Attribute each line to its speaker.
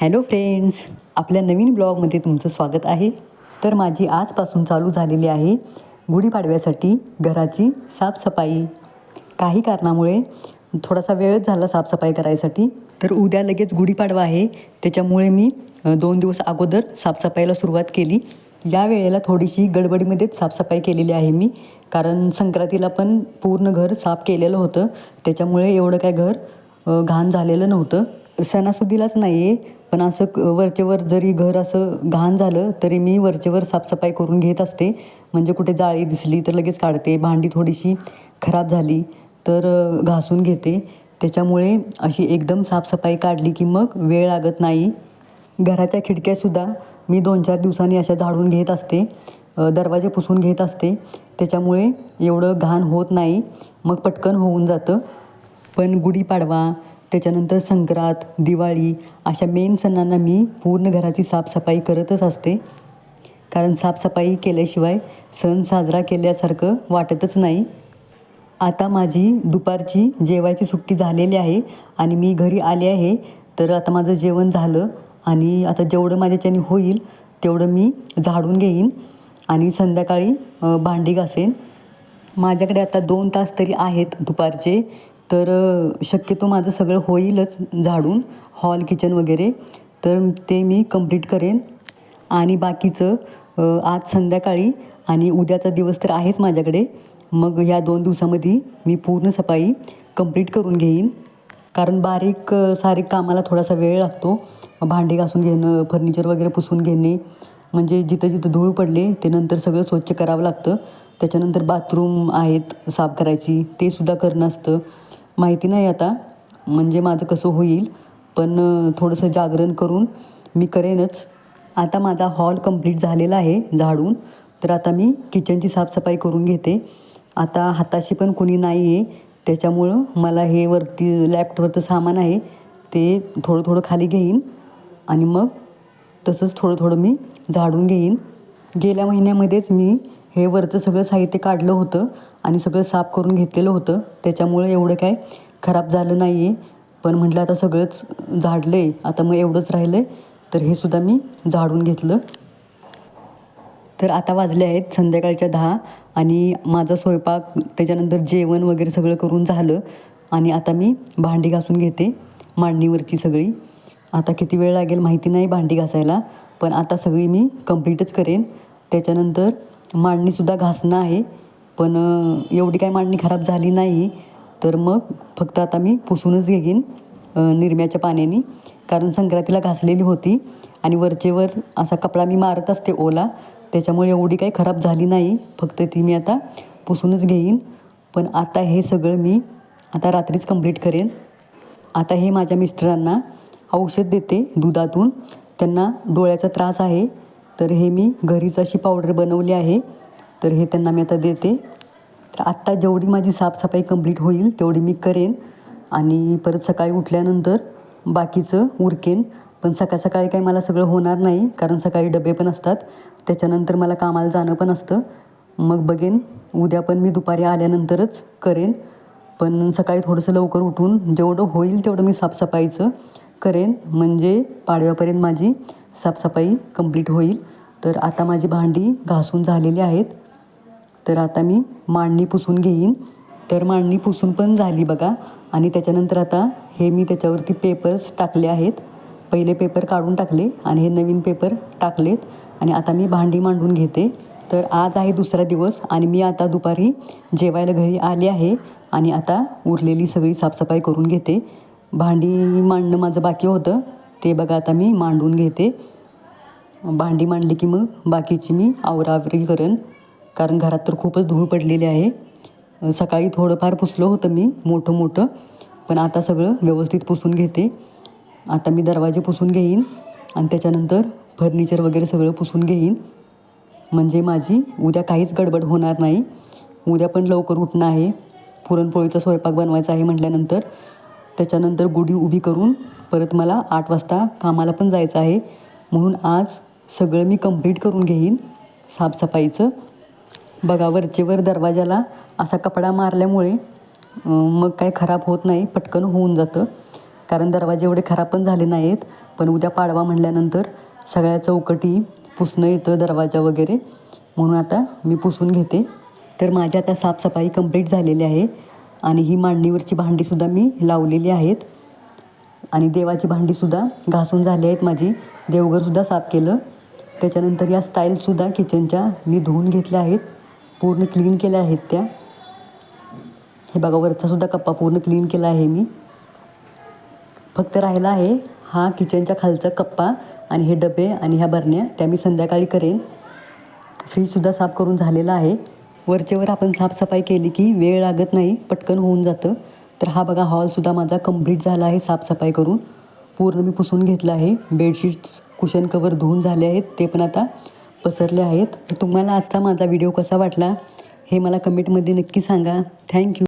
Speaker 1: Hello friends आपल्या नवीन ब्लॉगमध्ये तुमचं स्वागत आहे. तर माझी आजपासून चालू झालेली आहे गुढीपाडव्यासाठी घराची साफसफाई. काही कारणामुळे थोडासा वेळच झाला साफसफाई करायसाठी तर उद्या लगेच गुढीपाडवा आहे. त्याच्यामुळे मी दोन दिवस अगोदर साफसफाईला सुरुवात केली. या वेळेला थोडीशी गडबडीमध्येच साफसफाई केलेली आहे मी कारण संक्रांतीला पण पूर्ण घर साफ केलेलं होतं. त्याच्यामुळे एवढं काय घर घाण झालेलं नव्हतं. सणासुदीलाच नाही आहे पण असं क- वरचेवर जरी घर असं घाण झालं तरी मी वरचेवर साफसफाई करून घेत असते. म्हणजे कुठे जाळी दिसली तर लगेच काढते. भांडी थोडीशी खराब झाली तर घासून घेते. त्याच्यामुळे अशी एकदम साफसफाई काढली की मग वेळ लागत नाही. घराच्या खिडक्यासुद्धा मी दोन चार दिवसांनी अशा झाडून घेत असते. दरवाजे पुसून घेत असते. त्याच्यामुळे एवढं घाण होत नाही. मग पटकन होऊन जातं. पण गुढीपाडवा त्याच्यानंतर संक्रांत दिवाळी अशा मेन सणांना मी पूर्ण घराची साफसफाई करतच असते. कारण साफसफाई केल्याशिवाय सण साजरा केल्यासारखं वाटतच नाही. आता माझी दुपारची जेवायची सुट्टी झालेली आहे आणि मी घरी आले आहे तर आता माझं जेवण झालं आणि आता जेवढं माझ्याच्याने होईल तेवढं मी झाडून घेईन आणि संध्याकाळी भांडी घासेन. माझ्याकडे आता दोन तास तरी आहेत दुपारचे तर शक्यतो माझं सगळं होईलच झाडून हॉल किचन वगैरे. तर ते मी कंप्लीट करेन. आणि बाकीचं आज संध्याकाळी आणि उद्याचा दिवस तर आहेच माझ्याकडे. मग या दोन दिवसामध्ये मी पूर्ण सफाई कंप्लीट करून घेईन. कारण बारीक सारीक कामाला थोडासा वेळ लागतो. भांडे घासून घेणं फर्निचर वगैरे पुसून घेणे. म्हणजे जिथं जिथं धूळ पडले ते नंतर सगळं स्वच्छ करावं लागतं. त्याच्यानंतर बाथरूम आहेत साफ करायची ते सुद्धा करणं असतं. माहिती नाही आता म्हणजे माझं कसं होईल पण थोडंसं जागरण करून मी करेनच. आता माझा हॉल कंप्लीट झालेला आहे झाडून तर आता मी किचनची साफसफाई करून घेते. आता हाताशी पण कुणी नाही आहे त्याच्यामुळं मला हे वरती लॅपटॉपवरचं सामान आहे ते थोडं थोडं खाली घेईन. आणि मग तसंच थोडं थोडं मी झाडून घेईन. गेल्या महिन्यामध्येच मी हे वरचं सगळं साहित्य काढलं होतं आणि सगळं साफ करून घेतलेलं होतं. त्याच्यामुळं एवढं काय खराब झालं नाही आहे पण म्हटलं आता सगळंच झाडलं आहे आता मग एवढंच राहिलं आहे तर हे सुद्धा मी झाडून घेतलं. तर आता वाजले आहेत संध्याकाळच्या दहा आणि माझा स्वयंपाक त्याच्यानंतर जेवण वगैरे सगळं करून झालं आणि आता मी भांडी घासून घेते मांडणीवरची सगळी. आता किती वेळ लागेल माहिती नाही भांडी घासायला पण आता सगळी मी कंप्लीटच करेन. त्याच्यानंतर मांडणीसुद्धा घासणं आहे. पण एवढी काही मांडणी खराब झाली नाही. तर मग फक्त आता मी पुसूनच घेईन निरम्याच्या पाण्याने. कारण संक्रांतीला घासलेली होती आणि वरचेवर असा कपडा मी मारत असते ओला. त्याच्यामुळे एवढी काही खराब झाली नाही. फक्त ती मी आता पुसूनच घेईन. पण आता हे सगळं मी आता रात्रीच कंप्लीट करेन. आता हे माझ्या मिस्टरांना औषध देते दुधातून. त्यांना डोळ्याचा त्रास आहे. तर हे मी घरीच अशी पावडर बनवली आहे. तर हे त्यांना मी आता देते. तर आत्ता जेवढी माझी साफसफाई कंप्लीट होईल तेवढी मी करेन. आणि परत सकाळी उठल्यानंतर बाकीचं उरकेन. पण सकाळ सकाळी काही मला सगळं होणार नाही कारण सकाळी डबे पण असतात. त्याच्यानंतर मला कामाला जाणं पण असतं. मग बघेन. उद्या पण मी दुपारी आल्यानंतरच करेन. पण सकाळी थोडंसं लवकर उठून जेवढं होईल तेवढं मी साफसफाईचं करेन. म्हणजे पाडव्यापर्यंत माझी. साफसफाई कंप्लीट होईल. तर आता माझी भांडी घासून झालेली आहेत. तर आता मी मांडणी पुसून घेईन. तर मांडणी पुसून पण झाली बघा. आणि त्याच्यानंतर आता हे मी त्याच्यावरती पेपर्स टाकले आहेत. पहिले पेपर काढून टाकले आणि हे नवीन पेपर टाकलेत. आणि आता मी भांडी मांडून घेते. तर आज आहे दुसरा दिवस आणि मी आता दुपारी जेवायला घरी आले आहे. आणि आता उरलेली सगळी साफसफाई करून घेते. भांडी मांडणं माझं बाकी होतं. ते बघा आता मी मांडून घेते. भांडी मांडली की मग बाकीची मी आवरावरी करेन. कारण घरात तर खूपच धूळ पडलेली आहे. सकाळी थोडंफार पुसलं होतं मी मोठं मोठं. पण आता सगळं व्यवस्थित पुसून घेते. आता मी दरवाजे पुसून घेईन आणि त्याच्यानंतर फर्निचर वगैरे सगळं पुसून घेईन. म्हणजे माझी उद्या काहीच गडबड होणार नाही. उद्या पण लवकर उठणं आहे. पुरणपोळीचा स्वयंपाक बनवायचा आहे म्हटल्यानंतर. त्याच्यानंतर गुढी उभी करून परत मला आठ वाजता कामाला पण जायचं आहे. म्हणून आज सगळं मी कंप्लीट करून घेईन. साफसफाईचं. बघा वरचेवर दरवाजाला असा कपडा मारल्यामुळे मग काय खराब होत नाही पटकन होऊन जातं. कारण दरवाजे एवढे खराब पण झाले नाहीत. पण उद्या पाडवा म्हणल्यानंतर सगळ्या चौकटी पुसणं येतं दरवाजा वगैरे. म्हणून आता मी पुसून घेते. तर माझी आता साफसफाई कंप्लीट झालेली आहे. आणि ही मांडणीवरची भांडीसुद्धा मी लावलेली आहेत. आणि देवाची भांडीसुद्धा घासून झाली आहेत माझी. देवघरसुद्धा साफ केलं. त्याच्यानंतर या स्टाईलसुद्धा किचनच्या मी धुवून घेतल्या आहेत. पूर्ण क्लीन केल्या आहेत त्या. हे बघा वरचासुद्धा कप्पा पूर्ण क्लीन केला आहे मी. फक्त राहिला आहे हा किचनच्या खालचा कप्पा आणि हे डबे आणि ह्या बरण्या त्या मी संध्याकाळी करेन. फ्रीजसुद्धा साफ करून झालेला आहे. वरचेवर आपण साफसफाई केली की वेळ लागत नाही पटकन होऊन जातं. तर हा बघा हॉलसुद्धा माझा कंप्लीट झाला आहे साफसफाई करून. पूर्ण मी पुसून घेतलं आहे. बेडशीट्स कुशन कवर धुवून झाले आहेत. ते पण आता पसरले आहेत. तर तुम्हाला आजचा माझा व्हिडिओ कसा वाटला हे मला कमेंटमध्ये नक्की सांगा. थँक्यू